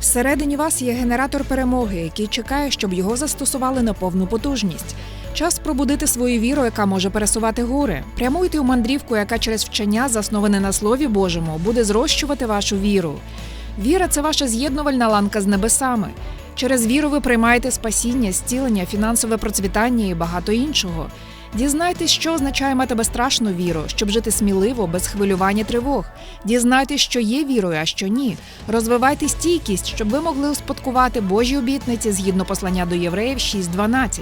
Всередині вас є генератор перемоги, який чекає, щоб його застосували на повну потужність. Час пробудити свою віру, яка може пересувати гори. Прямуйте у мандрівку, яка через вчення, засноване на Слові Божому, буде зрощувати вашу віру. Віра це ваша з'єднувальна ланка з небесами. Через віру ви приймаєте спасіння, зцілення, фінансове процвітання і багато іншого. Дізнайтесь, що означає мати безстрашну віру, щоб жити сміливо, без хвилювання тривог. Дізнайтесь, що є вірою, а що ні. Розвивайте стійкість, щоб ви могли успадкувати Божі обітниці згідно послання до євреїв 6.12.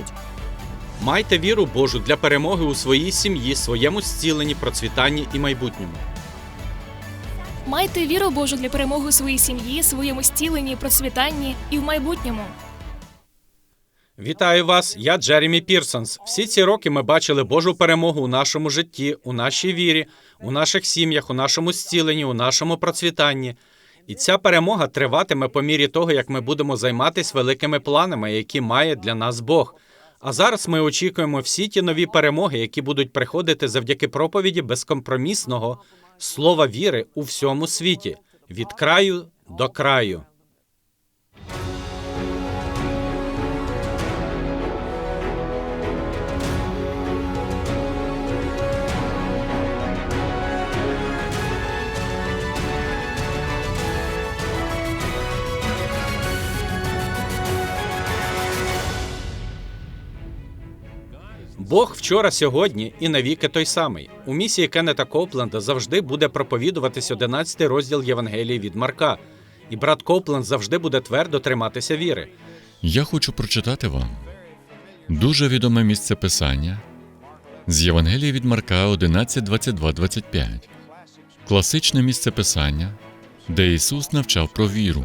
Майте віру Божу для перемоги у своїй сім'ї, своєму зціленні, процвітанні і майбутньому. Майте віру Божу для перемоги у своїй сім'ї, своєму зціленні, процвітанні і в майбутньому. Вітаю вас! Я Джеремі Пірсонс. Всі ці роки ми бачили Божу перемогу у нашому житті, у нашій вірі, у наших сім'ях, у нашому зціленні, у нашому процвітанні. І ця перемога триватиме по мірі того, як ми будемо займатися великими планами, які має для нас Бог. А зараз ми очікуємо всі ті нові перемоги, які будуть приходити завдяки проповіді безкомпромісного слова віри у всьому світі від краю до краю. Бог вчора, сьогодні і навіки той самий. У місії Кеннета Копленда завжди буде проповідуватись 11 розділ Євангелії від Марка, і брат Копленд завжди буде твердо триматися віри. Я хочу прочитати вам дуже відоме місце писання з Євангелії від Марка 11, 22, 25. Класичне місце писання, де Ісус навчав про віру.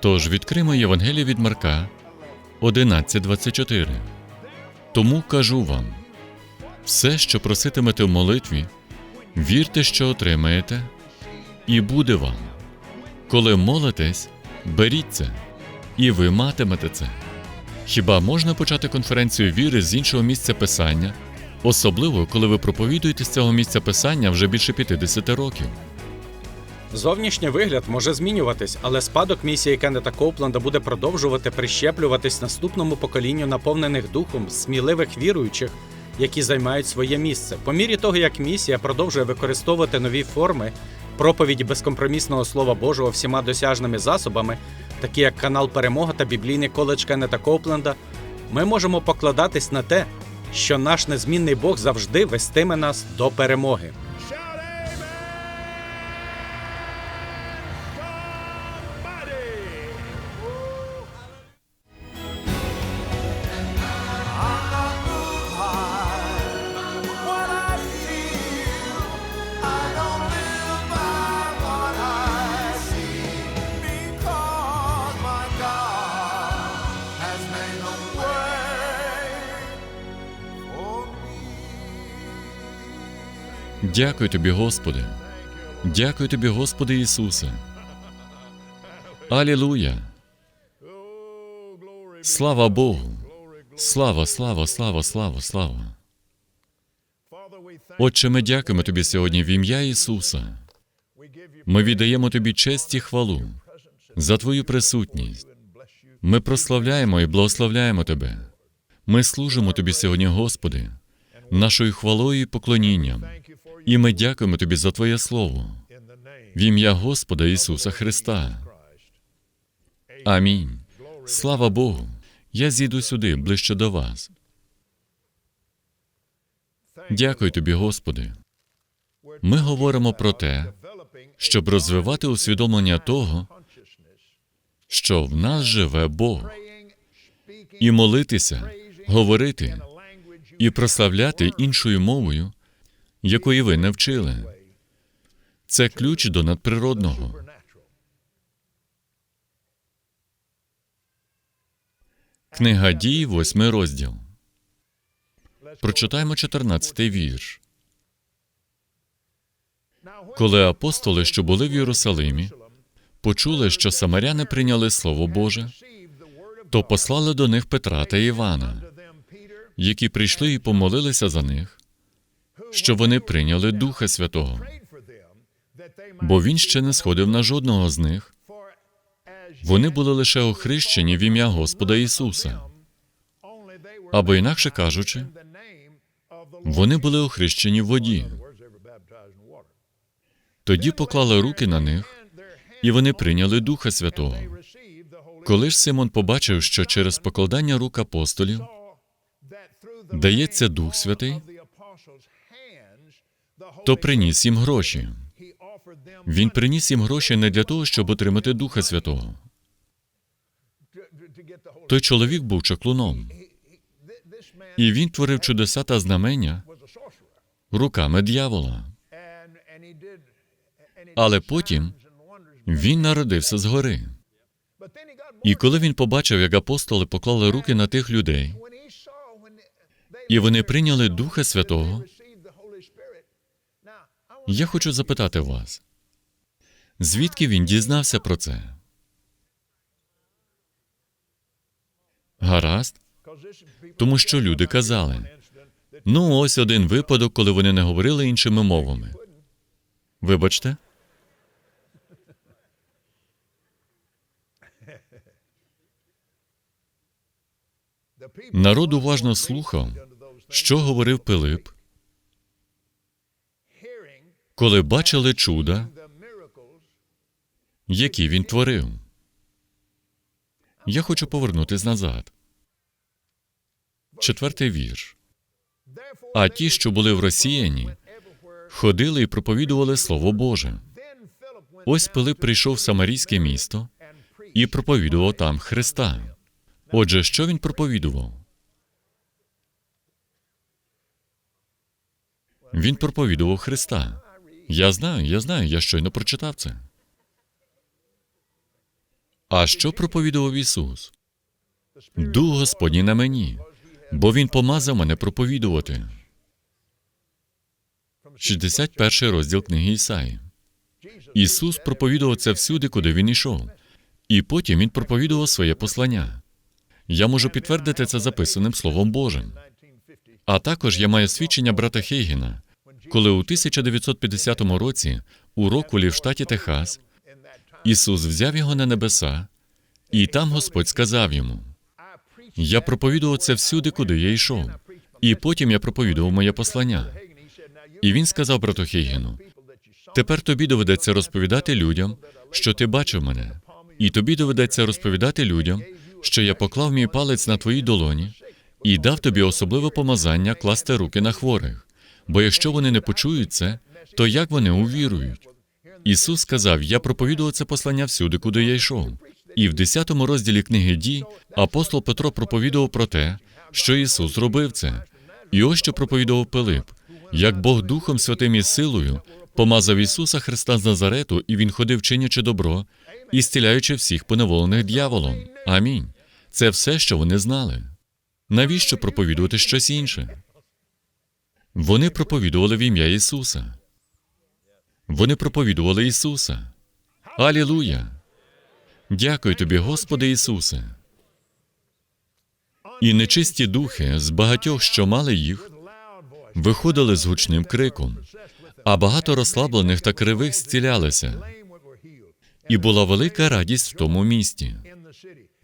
Тож відкримо Євангеліє від Марка 11, 24. Тому кажу вам: все, що проситимете в молитві, вірте, що отримаєте, і буде вам. Коли молитесь, беріть це, і ви матимете це. Хіба можна почати конференцію віри з іншого місця писання, особливо коли ви проповідуєте з цього місця писання вже більше 50 років? Зовнішній вигляд може змінюватись, але спадок місії Кеннета Копленда буде продовжувати прищеплюватись наступному поколінню наповнених духом сміливих віруючих, які займають своє місце. По мірі того, як місія продовжує використовувати нові форми проповіді безкомпромісного слова Божого всіма досяжними засобами, такі як канал Перемога та біблійний коледж Кеннета Копленда, ми можемо покладатись на те, що наш незмінний Бог завжди вестиме нас до перемоги. Дякую тобі, Господи. Дякую тобі, Господи Ісусе. Алілуя. Слава Богу. Слава, слава, слава, слава, слава. Отче, ми дякуємо тобі сьогодні в ім'я Ісуса. Ми віддаємо тобі честь і хвалу за твою присутність. Ми прославляємо і благословляємо тебе. Ми служимо тобі сьогодні, Господи, нашою хвалою і поклонінням. І ми дякуємо тобі за Твоє Слово в ім'я Господа Ісуса Христа. Амінь. Слава Богу. Я зійду сюди ближче до вас. Дякую тобі, Господи. Ми говоримо про те, щоб розвивати усвідомлення того, що в нас живе Бог, і молитися, говорити і прославляти іншою мовою, якої ви не вчили. Це ключ до надприродного. Книга дій, восьмий розділ. Прочитаємо 14 вірш. Коли апостоли, що були в Єрусалимі, почули, що самаряни прийняли Слово Боже, то послали до них Петра та Івана, які прийшли і помолилися за них, що вони прийняли Духа Святого, бо він ще не сходив на жодного з них, Вони були лише охрещені в ім'я Господа Ісуса. Або інакше кажучи, вони були охрещені в воді. Тоді поклали руки на них, і вони прийняли Духа Святого. Коли ж Симон побачив, що через покладання рук апостолів дається Дух Святий, то приніс їм гроші. Він приніс їм гроші не для того, щоб отримати Духа Святого. Той чоловік був чаклуном, і він творив чудеса та знамення руками дьявола. Але потім він народився згори. І коли він побачив, як апостоли поклали руки на тих людей, і вони прийняли Духа Святого, я хочу запитати вас, звідки він дізнався про це? Гаразд, тому що люди казали: ну, ось один випадок, коли вони не говорили іншими мовами. Вибачте? Народ уважно слухав, що говорив Пилип, коли бачили чуда, які він творив. Я хочу повернутись назад. Четвертий вірш. А ті, що були в Росіяні, ходили і проповідували Слово Боже. Ось Пилип прийшов в Самарійське місто і проповідував там Христа. Отже, що він проповідував? Він проповідував Христа. Я знаю, я знаю, я щойно прочитав це. А що проповідував Ісус? Дух Господній на мені, бо Він помазав мене проповідувати. 61 розділ книги Ісаї. Ісус проповідував це всюди, куди він йшов. І потім він проповідував своє послання. Я можу підтвердити це записаним Словом Божим. А також я маю свідчення брата Хейгена, коли у 1950 році у Рокулі в штаті Техас Ісус взяв його на небеса, і там Господь сказав йому: Я проповідував це всюди, куди я йшов, і потім я проповідував моє послання. І він сказав брату Хейгену: Тепер тобі доведеться розповідати людям, що ти бачив мене, і тобі доведеться розповідати людям, що я поклав мій палець на твоїй долоні і дав тобі особливе помазання класти руки на хворих. Бо якщо вони не почують це, то як вони увірують? Ісус сказав: Я проповідував це послання всюди, куди я йшов. І в 10 розділі книги дій апостол Петро проповідував про те, що Ісус робив це. І ось що проповідував Пилип, як Бог Духом Святим і силою помазав Ісуса Христа з Назарету, і Він ходив чинячи добро і зціляючи всіх поневолених дьяволом. Амінь. Це все, що вони знали. Навіщо проповідувати щось інше? Вони проповідували в ім'я Ісуса. Вони проповідували Ісуса. Алілуя! Дякую тобі, Господи Ісусе. І нечисті духи з багатьох, що мали їх, виходили з гучним криком, а багато розслаблених та кривих зцілялися. І була велика радість в тому місті.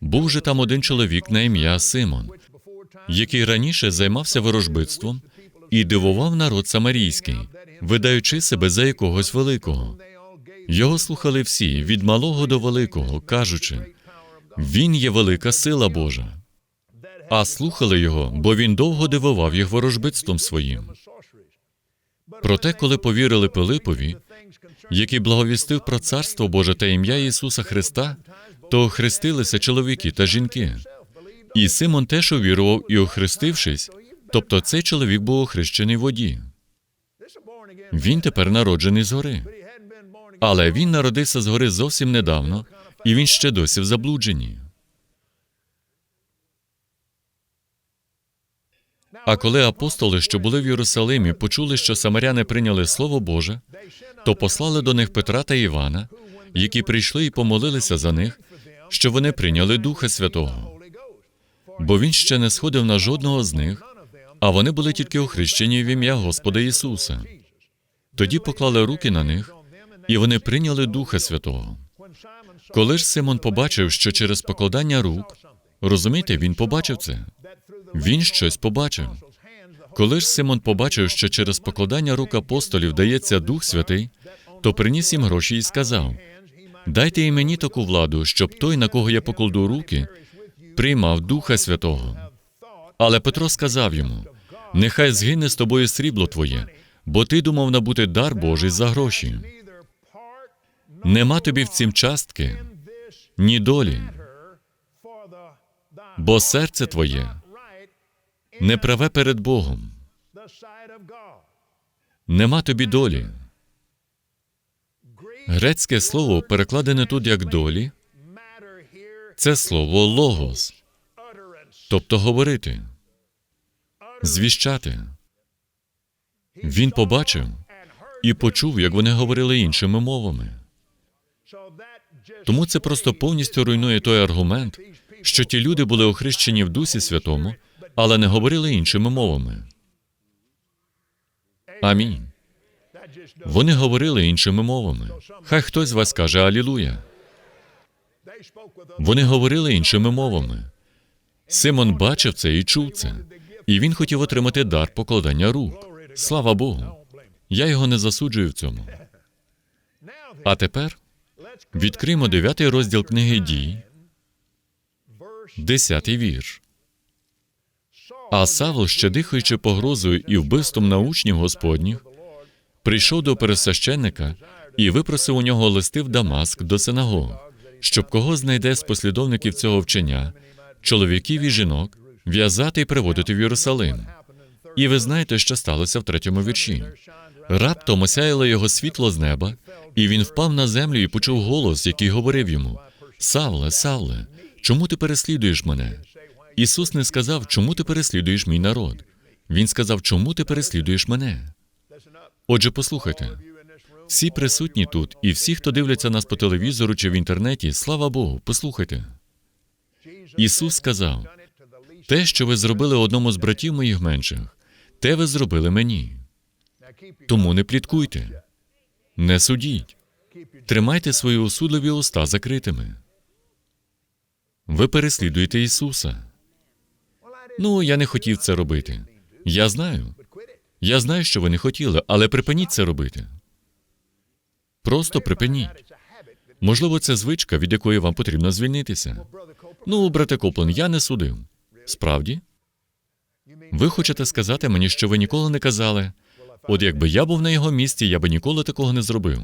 Був же там один чоловік на ім'я Симон, який раніше займався ворожбитством і дивував народ самарійський, видаючи себе за якогось великого. Його слухали всі від малого до великого, кажучи: Він є велика сила Божа. А слухали його, бо він довго дивував їх ворожбитством своїм. Проте, коли повірили Пилипові, який благовістив про царство Боже та ім'я Ісуса Христа, то охрестилися чоловіки та жінки. І Симон теж увірував і охрестившись, тобто цей чоловік був охрещений в воді. Він тепер народжений згори. Але він народився згори зовсім недавно, і він ще досі в заблудженні. А коли апостоли, що були в Єрусалимі, почули, що самаряни прийняли Слово Боже, то послали до них Петра та Івана, які прийшли і помолилися за них, що вони прийняли Духа Святого. Бо він ще не сходив на жодного з них, а вони були тільки охрещені в ім'я Господа Ісуса. Тоді поклали руки на них, і вони прийняли Духа Святого. Коли ж Симон побачив, що через покладання рук, розумієте, він побачив це. Він щось побачив. Коли ж Симон побачив, що через покладання рук апостолів дається Дух Святий, то приніс їм гроші і сказав: Дайте і мені таку владу, щоб той, на кого я покладу руки, приймав Духа Святого. Але Петро сказав йому: Нехай згине з тобою срібло твоє, бо ти думав набути дар Божий за гроші. Нема тобі в цім частки, ні долі, бо серце твоє неправе перед Богом. Нема тобі долі. Грецьке слово, перекладене тут як долі, це слово логос, тобто говорити, звіщати. Він побачив і почув, як вони говорили іншими мовами. Тому це просто повністю руйнує той аргумент, що ті люди були охрещені в Дусі Святому, але не говорили іншими мовами. Амінь. Вони говорили іншими мовами. Хай хтось з вас каже Алілуя. Вони говорили іншими мовами. Симон бачив це і чув це, і він хотів отримати дар покладання рук. Слава Богу. Я його не засуджую в цьому. А тепер відкриємо дев'ятий розділ книги дій, десятий вірш. А Савл, ще дихаючи погрозою і вбивством на учнів Господніх, прийшов до пересвященника і випросив у нього листи в Дамаск до синагог, щоб кого знайде з послідовників цього вчення, чоловіків і жінок, в'язати і приводити в Єрусалим. І ви знаєте, що сталося в третьому вірші. Раптом осяяло його світло з неба, і він впав на землю і почув голос, який говорив йому: Савле, Савле, чому ти переслідуєш мене? Ісус не сказав, чому ти переслідуєш мій народ. Він сказав, чому ти переслідуєш мене. Отже, послухайте, всі присутні тут, і всі, хто дивляться нас по телевізору чи в інтернеті, слава Богу, послухайте. Ісус сказав: те, що ви зробили одному з братів моїх менших, те ви зробили мені. Тому не пліткуйте, не судіть, тримайте свої осудливі уста закритими. Ви переслідуєте Ісуса. Ну, я не хотів це робити. Я знаю. Я знаю, що ви не хотіли, але припиніть це робити. Просто припиніть. Можливо, це звичка, від якої вам потрібно звільнитися. Ну, брате Коплен, я не судив. Справді? Ви хочете сказати мені, що ви ніколи не казали. От якби я був на його місці, я би ніколи такого не зробив.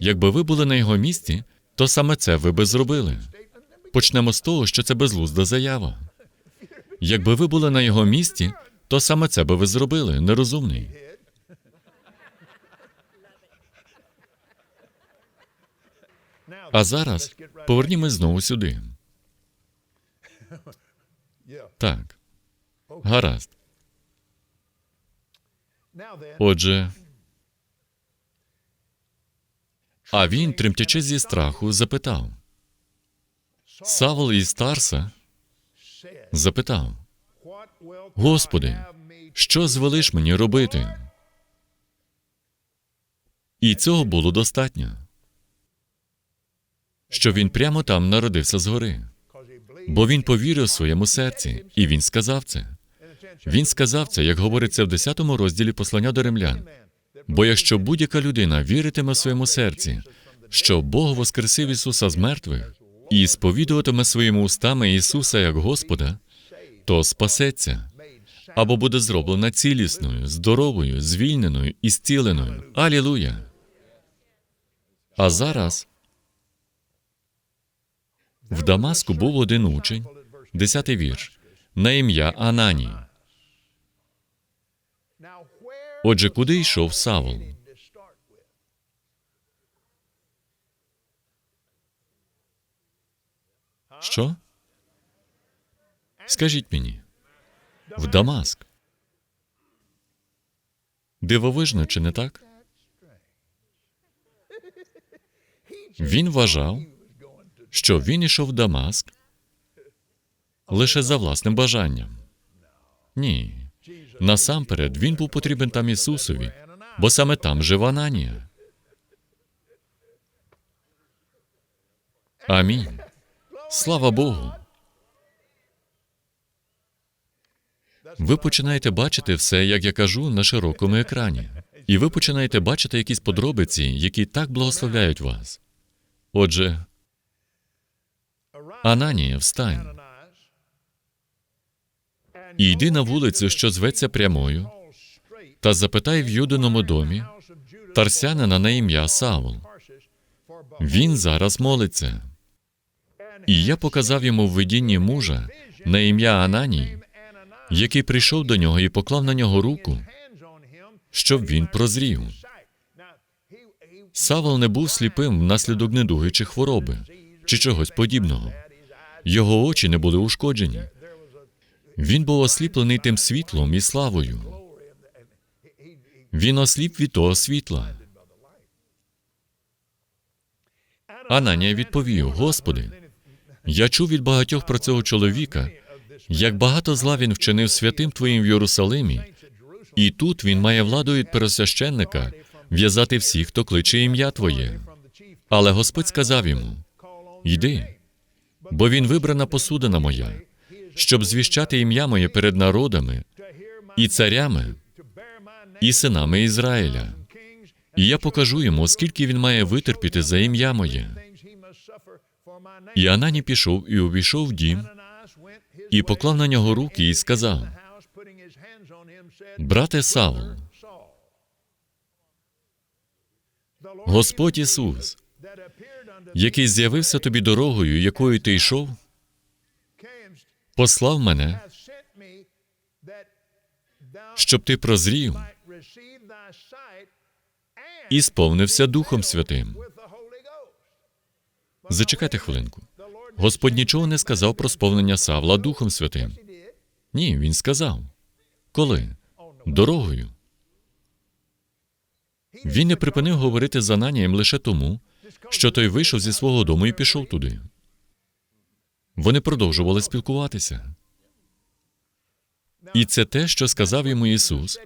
Якби ви були на його місці, то саме це ви би зробили. Почнемо з того, що це безглузда заява. Якби ви були на його місці, то саме це би ви зробили, нерозумний. А зараз повернімось знову сюди. Так. Гаразд. Отже, а він, тремтячи зі страху, запитав. Савл із Тарса запитав: Господи, що звелиш мені робити? І цього було достатньо, що він прямо там народився згори, бо він повірив своєму серці, і він сказав це. Він сказав це, як говориться в 10 розділі послання до римлян. Бо якщо будь-яка людина віритиме в своєму серці, що Бог воскресив Ісуса з мертвих і сповідуватиме своїми устами Ісуса як Господа, то спасеться або буде зроблена цілісною, здоровою, звільненою і зціленою. Алілуя! А зараз в Дамаску був один учень, десятий вірш, на ім'я Ананій. Отже, куди йшов Савол? Що? Скажіть мені, в Дамаск. Дивовижно, чи не так? Він вважав, що він ішов в Дамаск лише за власним бажанням. Ні. Насамперед, він був потрібен там Ісусові, бо саме там жив Ананія. Амінь. Слава Богу. Ви починаєте бачити все, як я кажу, на широкому екрані. І ви починаєте бачити якісь подробиці, які так благословляють вас. Отже, Ананія, встань і йди на вулицю, що зветься прямою, та запитай в Юдиному домі тарсянина на ім'я Савл. Він зараз молиться. І я показав йому в видінні мужа на ім'я Ананій, який прийшов до нього і поклав на нього руку, щоб він прозрів. Савл не був сліпим внаслідок недуги чи хвороби, чи чогось подібного. Його очі не були ушкоджені. Він був осліплений тим світлом і славою. Він осліп від того світла. Ананія відповів: Господи, я чув від багатьох про цього чоловіка, як багато зла він вчинив святим Твоїм в Єрусалимі, і тут він має владу від первосвященника в'язати всіх, хто кличе ім'я Твоє. Але Господь сказав йому: Йди, бо він вибрана посудина моя, щоб звіщати ім'я моє перед народами і царями, і синами Ізраїля. І я покажу йому, скільки він має витерпіти за ім'я моє. І Анані пішов і увійшов в дім, і поклав на нього руки і сказав: Брате Савл, Господь Ісус, який з'явився тобі дорогою, якою ти йшов, послав мене, щоб ти прозрів і сповнився Духом Святим. Зачекайте хвилинку. Господь нічого не сказав про сповнення Савла Духом Святим. Ні, він сказав. Коли? Дорогою. Він не припинив говорити з Ананієм лише тому, що той вийшов зі свого дому і пішов туди. Вони продовжували спілкуватися. І це те, що сказав йому Ісус,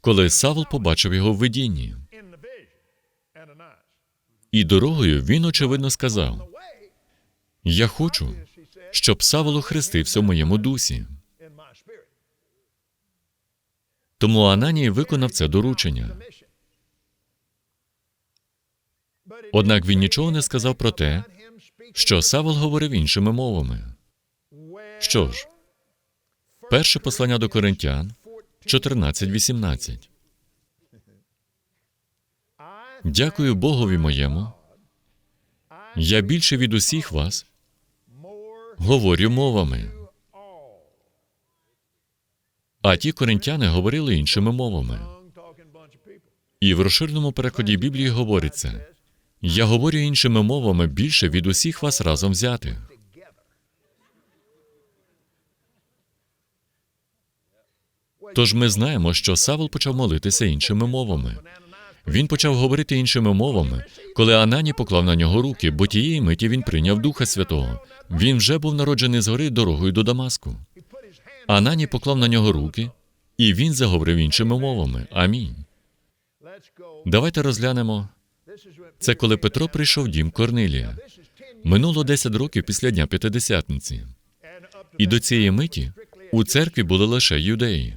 коли Савл побачив його в видінні. І дорогою він, очевидно, сказав: Я хочу, щоб Савл охрестився в моєму дусі. Тому Ананій виконав це доручення. Однак він нічого не сказав про те, що Савл говорив іншими мовами. Що ж, перше послання до Коринтян 14.18. Дякую Богові моєму. Я більше від усіх вас говорю мовами. А ті коринтяни говорили іншими мовами. І в розширеному перекладі Біблії говориться: я говорю іншими мовами більше від усіх вас разом взятих. Тож ми знаємо, що Савл почав молитися іншими мовами. Він почав говорити іншими мовами, коли Анані поклав на нього руки, бо тієї миті він прийняв Духа Святого. Він вже був народжений згори дорогою до Дамаску. Анані поклав на нього руки, і він заговорив іншими мовами. Амінь. Давайте розглянемо. Це коли Петро прийшов в дім Корнилія. Минуло 10 років після Дня П'ятидесятниці. І до цієї миті у церкві були лише юдеї.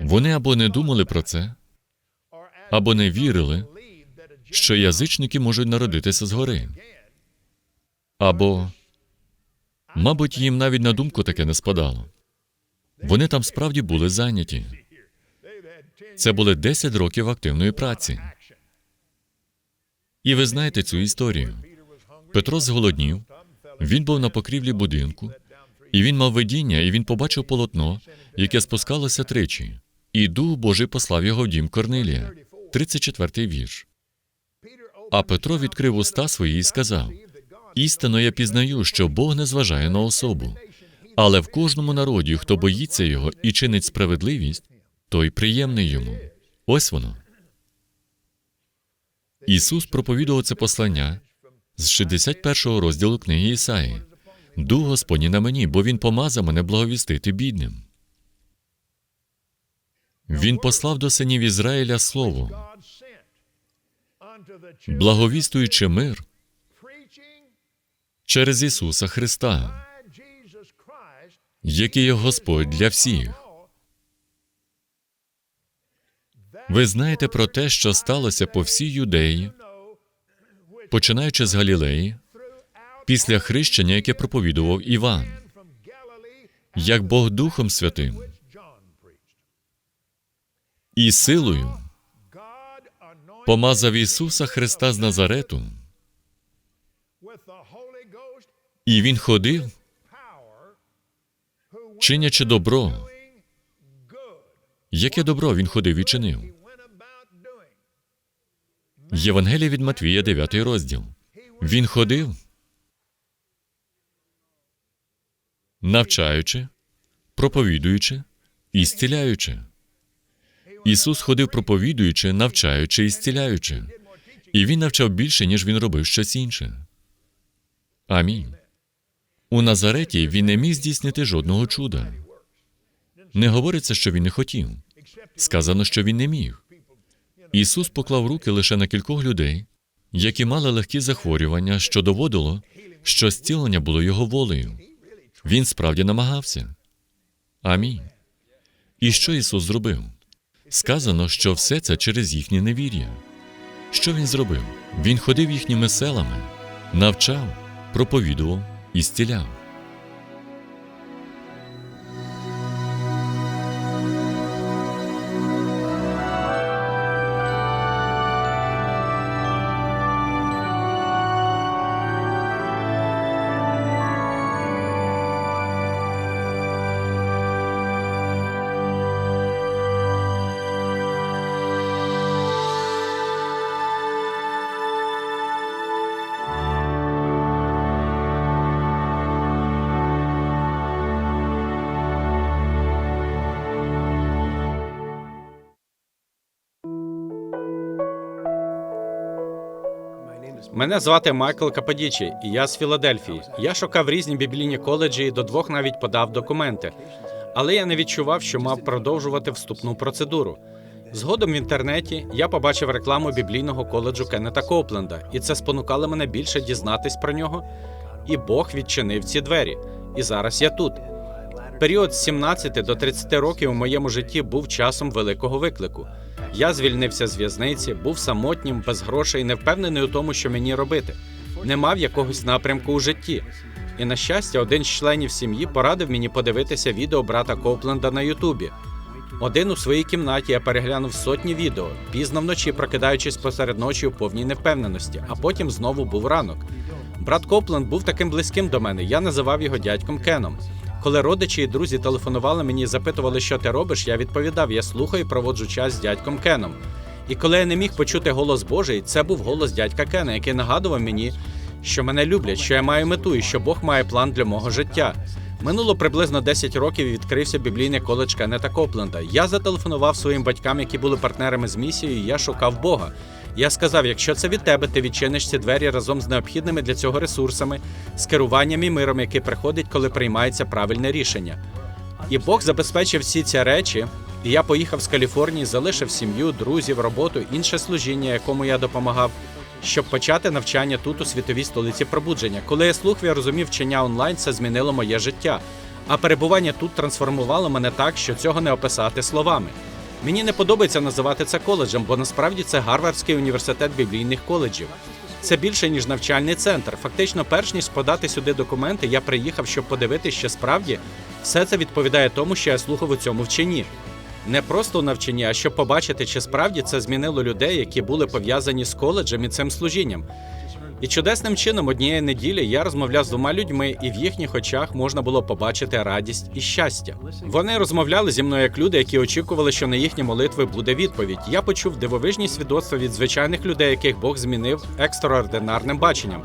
Вони або не думали про це, або не вірили, що язичники можуть народитися згори. Або, мабуть, їм навіть на думку таке не спадало. Вони там справді були зайняті. Це були 10 років активної праці. І ви знаєте цю історію. Петро зголоднів, він був на покрівлі будинку, і він мав видіння, і він побачив полотно, яке спускалося тричі. І Дух Божий послав його в дім Корнилія. 34-й вірш. А Петро відкрив уста свої і сказав: Істинно я пізнаю, що Бог не зважає на особу, але в кожному народі, хто боїться його і чинить справедливість, той приємний йому. Ось воно. Ісус проповідував це послання з 61-го розділу книги Ісаї. Дух Господній на мені, бо Він помазав мене благовістити бідним. Він послав до синів Ізраїля слово, благовістуючи мир через Ісуса Христа, який є Господь для всіх. Ви знаєте про те, що сталося по всій юдеї, починаючи з Галілеї, після хрещення, яке проповідував Іван, як Бог Духом Святим і силою помазав Ісуса Христа з Назарету, і Він ходив, чинячи добро. Яке добро він ходив і чинив? Євангелія від Матвія, 9 розділ. Він ходив, навчаючи, проповідуючи і зціляючи. Ісус ходив проповідуючи, навчаючи і зціляючи. І він навчав більше, ніж він робив щось інше. Амінь. У Назареті він не міг здійснити жодного чуда. Не говориться, що він не хотів. Сказано, що він не міг. Ісус поклав руки лише на кількох людей, які мали легкі захворювання, що доводило, що зцілення було його волею. Він справді намагався. Амінь. І що Ісус зробив? Сказано, що все це через їхнє невір'я. Що він зробив? Він ходив їхніми селами, навчав, проповідував і зціляв. Мене звати Майкл Кападічі, і я з Філадельфії. Я шукав різні біблійні коледжі і до двох навіть подав документи. Але я не відчував, що мав продовжувати вступну процедуру. Згодом в інтернеті я побачив рекламу біблійного коледжу Кеннета Копленда, і це спонукало мене більше дізнатись про нього. І Бог відчинив ці двері. І зараз я тут. Період з 17 до 30 років у моєму житті був часом великого виклику. Я звільнився з в'язниці, був самотнім, без грошей, не впевнений у тому, що мені робити. Не мав якогось напрямку у житті. І на щастя, один з членів сім'ї порадив мені подивитися відео брата Копленда на Ютубі. Один у своїй кімнаті я переглянув сотні відео, пізно вночі прокидаючись посеред ночі у повній невпевненості, а потім знову був ранок. Брат Копленд був таким близьким до мене, я називав його дядьком Кеном. Коли родичі і друзі телефонували мені і запитували, що ти робиш, я відповідав: я слухаю і проводжу час з дядьком Кеном. І коли я не міг почути голос Божий, це був голос дядька Кена, який нагадував мені, що мене люблять, що я маю мету і що Бог має план для мого життя. Минуло приблизно 10 років і відкрився біблійний коледж Кеннета Копленда. Я зателефонував своїм батькам, які були партнерами з місією, і я шукав Бога. Я сказав: якщо це від тебе, ти відчиниш ці двері разом з необхідними для цього ресурсами, з керуванням і миром, який приходить, коли приймається правильне рішення. І Бог забезпечив всі ці речі. І я поїхав з Каліфорнії, залишив сім'ю, друзів, роботу, інше служіння, якому я допомагав, щоб почати навчання тут, у світовій столиці пробудження. Коли я слухав, я розумів вчення онлайн, це змінило моє життя. А перебування тут трансформувало мене так, що цього не описати словами. Мені не подобається називати це коледжем, бо насправді це Гарвардський університет біблійних коледжів. Це більше ніж навчальний центр. Фактично, перш ніж подати сюди документи, я приїхав, щоб подивитися, що справді все це відповідає тому, що я слухав у цьому вченні. Не просто у навчанні, а щоб побачити, чи справді це змінило людей, які були пов'язані з коледжем і цим служінням. І чудесним чином однієї неділі я розмовляв з двома людьми, і в їхніх очах можна було побачити радість і щастя. Вони розмовляли зі мною як люди, які очікували, що на їхні молитви буде відповідь. Я почув дивовижні свідоцтва від звичайних людей, яких Бог змінив екстраординарним баченням.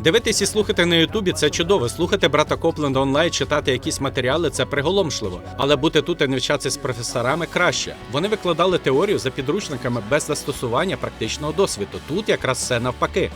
Дивитись і слухати на Ютубі це чудово. Слухати брата Копленда онлайн, читати якісь матеріали це приголомшливо. Але бути тут і навчатися з професорами краще. Вони викладали теорію за підручниками без застосування практичного досвіду. Тут якраз все навпаки.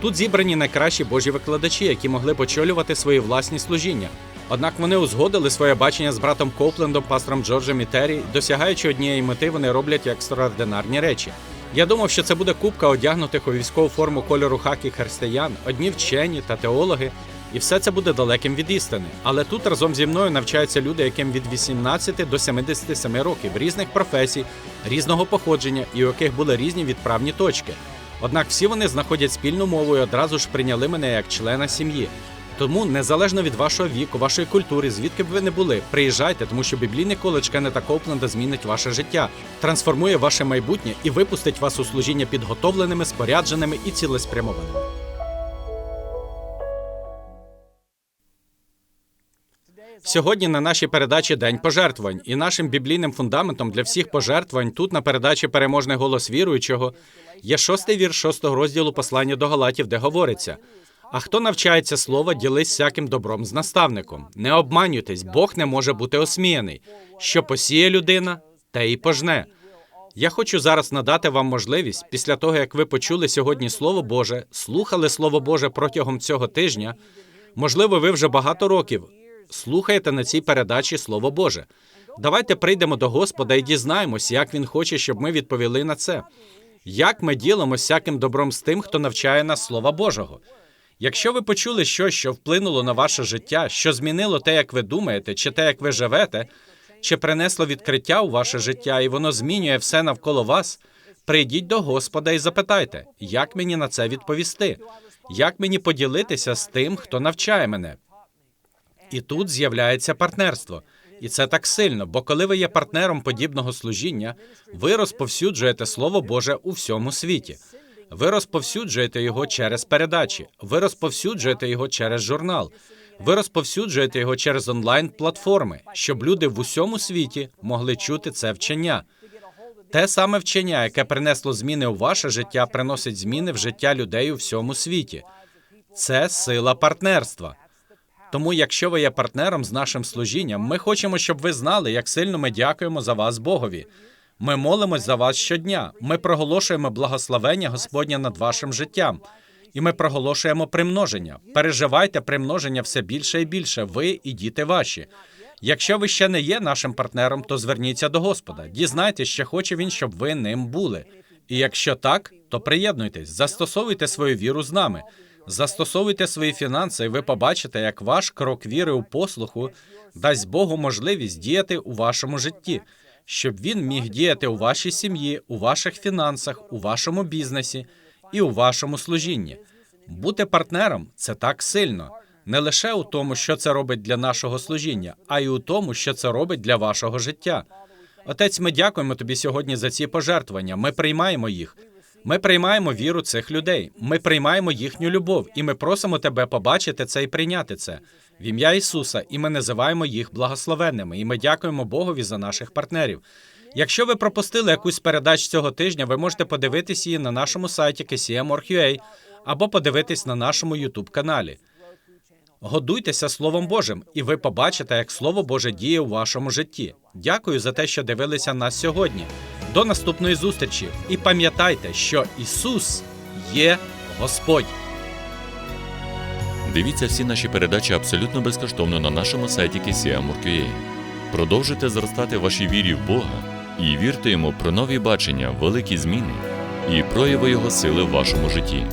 Тут зібрані найкращі божі викладачі, які могли б очолювати свої власні служіння. Однак вони узгодили своє бачення з братом Коплендом, пастором Джорджем і Террі, досягаючи однієї мети, вони роблять екстраординарні речі. Я думав, що це буде купка одягнутих у військову форму кольору хакі християн, одні вчені та теологи, і все це буде далеким від істини. Але тут разом зі мною навчаються люди, яким від 18 до 77 років, різних професій, різного походження, і у яких були різні відправні точки. Однак всі вони знаходять спільну мову і одразу ж прийняли мене як члена сім'ї. Тому, незалежно від вашого віку, вашої культури, звідки б ви не були, приїжджайте, тому що біблійний коледж Кеннета Копленда змінить ваше життя, трансформує ваше майбутнє і випустить вас у служіння підготовленими, спорядженими і цілеспрямованими. Сьогодні на нашій передачі День пожертвувань, і нашим біблійним фундаментом для всіх пожертвувань тут на передачі Переможний голос віруючого є шостий вірш шостого розділу послання до Галатів, де говориться: А хто навчається слова, ділись всяким добром з наставником. Не обманюйтесь, Бог не може бути осміяний. Що посіє людина, те і пожне. Я хочу зараз надати вам можливість, після того як ви почули сьогодні Слово Боже, слухали Слово Боже протягом цього тижня. Можливо, ви вже багато років слухаєте на цій передачі Слово Боже. Давайте прийдемо до Господа і дізнаємось, як Він хоче, щоб ми відповіли на це. Як ми ділимося всяким добром з тим, хто навчає нас Слова Божого? Якщо ви почули щось, що вплинуло на ваше життя, що змінило те, як ви думаєте, чи те, як ви живете, чи принесло відкриття у ваше життя, і воно змінює все навколо вас, прийдіть до Господа і запитайте, як мені на це відповісти, як мені поділитися з тим, хто навчає мене. І тут з'являється партнерство. І це так сильно, бо коли ви є партнером подібного служіння, ви розповсюджуєте Слово Боже у всьому світі. Ви розповсюджуєте його через передачі, ви розповсюджуєте його через журнал, ви розповсюджуєте його через онлайн-платформи, щоб люди в усьому світі могли чути це вчення. Те саме вчення, яке принесло зміни у ваше життя, приносить зміни в життя людей у всьому світі. Це сила партнерства. Тому, якщо ви є партнером з нашим служінням, ми хочемо, щоб ви знали, як сильно ми дякуємо за вас Богові. Ми молимось за вас щодня. Ми проголошуємо благословення Господня над вашим життям. І ми проголошуємо примноження. Переживайте примноження все більше і більше, ви і діти ваші. Якщо ви ще не є нашим партнером, то зверніться до Господа. Дізнайтесь, що хоче він, щоб ви ним були. І якщо так, то приєднуйтесь, застосовуйте свою віру з нами. Застосовуйте свої фінанси, і ви побачите, як ваш крок віри у послуху дасть Богу можливість діяти у вашому житті, щоб він міг діяти у вашій сім'ї, у ваших фінансах, у вашому бізнесі і у вашому служінні. Бути партнером це так сильно, не лише у тому, що це робить для нашого служіння, а й у тому, що це робить для вашого життя. Отець, ми дякуємо тобі сьогодні за ці пожертвування. Ми приймаємо їх. Ми приймаємо віру цих людей. Ми приймаємо їхню любов, і ми просимо тебе побачити це і прийняти це в ім'я Ісуса, і ми називаємо їх благословенними. І ми дякуємо Богові за наших партнерів. Якщо ви пропустили якусь передач цього тижня, ви можете подивитись її на нашому сайті KCM.org.ua або подивитись на нашому YouTube каналі. Годуйтеся Словом Божим, і ви побачите, як Слово Боже діє у вашому житті. Дякую за те, що дивилися нас сьогодні. До наступної зустрічі. І пам'ятайте, що Ісус є Господь. Дивіться всі наші передачі абсолютно безкоштовно на нашому сайті KCM.org.ua. Продовжуйте зростати вашій вірі в Бога і вірте йому про нові бачення, великі зміни і прояви Його сили в вашому житті.